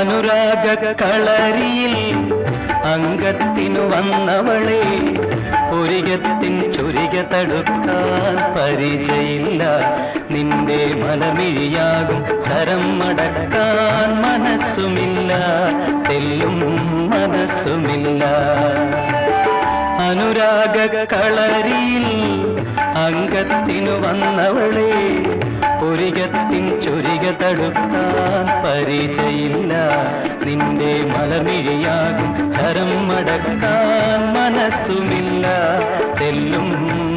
അനുരാഗ കളരിയിൽ അംഗത്തിനു വന്നവളെ ഒരികത്തിൻ ചുരിക തടുക്കാൻ പരിചയില്ല നിന്റെ മലമിഴിയാകും കരം മടക്കാൻ മനസ്സുമില്ല. തെല്ലും മനസ്സുമില്ല. അനുരാഗ കളരിയിൽ അംഗത്തിനു വന്നവളെ ഒരികത്തിൻ ചുരിക തടുക്കാൻ പരിചയില്ല നിന്റെ മലമിഴിയാകും ശരം മടക്കാൻ മനസ്സുമില്ല. തെല്ലും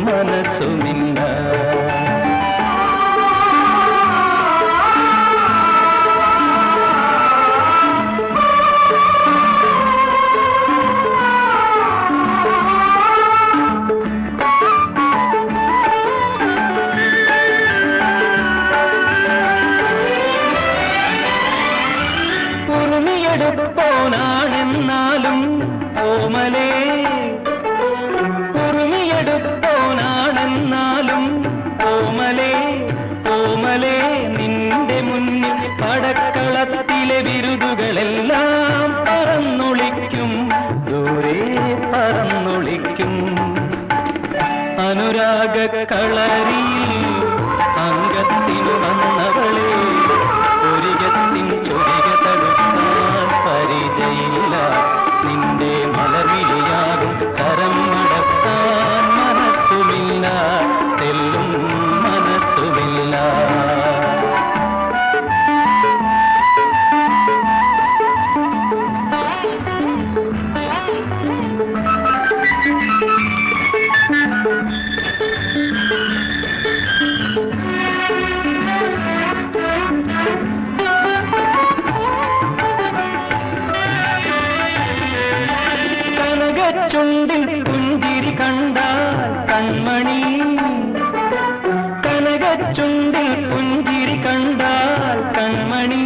മനസ്സുമില്ല. ഉറുമിയെടുപ്പോനാണെന്നാലും ഓമലേ ഉറുമിയെടുപ്പോനാണെന്നാലും ഓമലേ ഓമലേ നിന്റെ മുന്നിൽ പടക്കളത്തിലെ ബിരുദുകളെല്ലാം പറന്നൊളിക്കും ദൂരെ പറന്നൊളിക്കും. അനുരാഗ കളരിയിൽ தரம் കനകച്ചുണ്ടിൽ പുഞ്ചിരി കണ്ടാൽ കൺമണി. കനകച്ചുണ്ടിൽ പുഞ്ചിരി കണ്ടാൽ കൺമണി.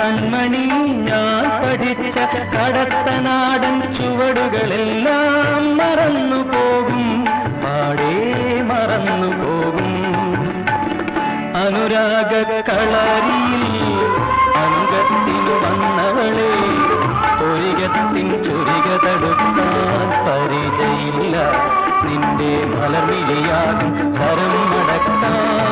കൺമണി ഞാൻ പഠിച്ച കടത്തനാടൻ ചുവടുകളെല്ലാം മറന്നു പോകും. പാടേ മറന്നു പോകും. അനുരാഗ കളരിയിൽ നിന്റെ കരം മടക്കാൻ മനസ്സുമില്ല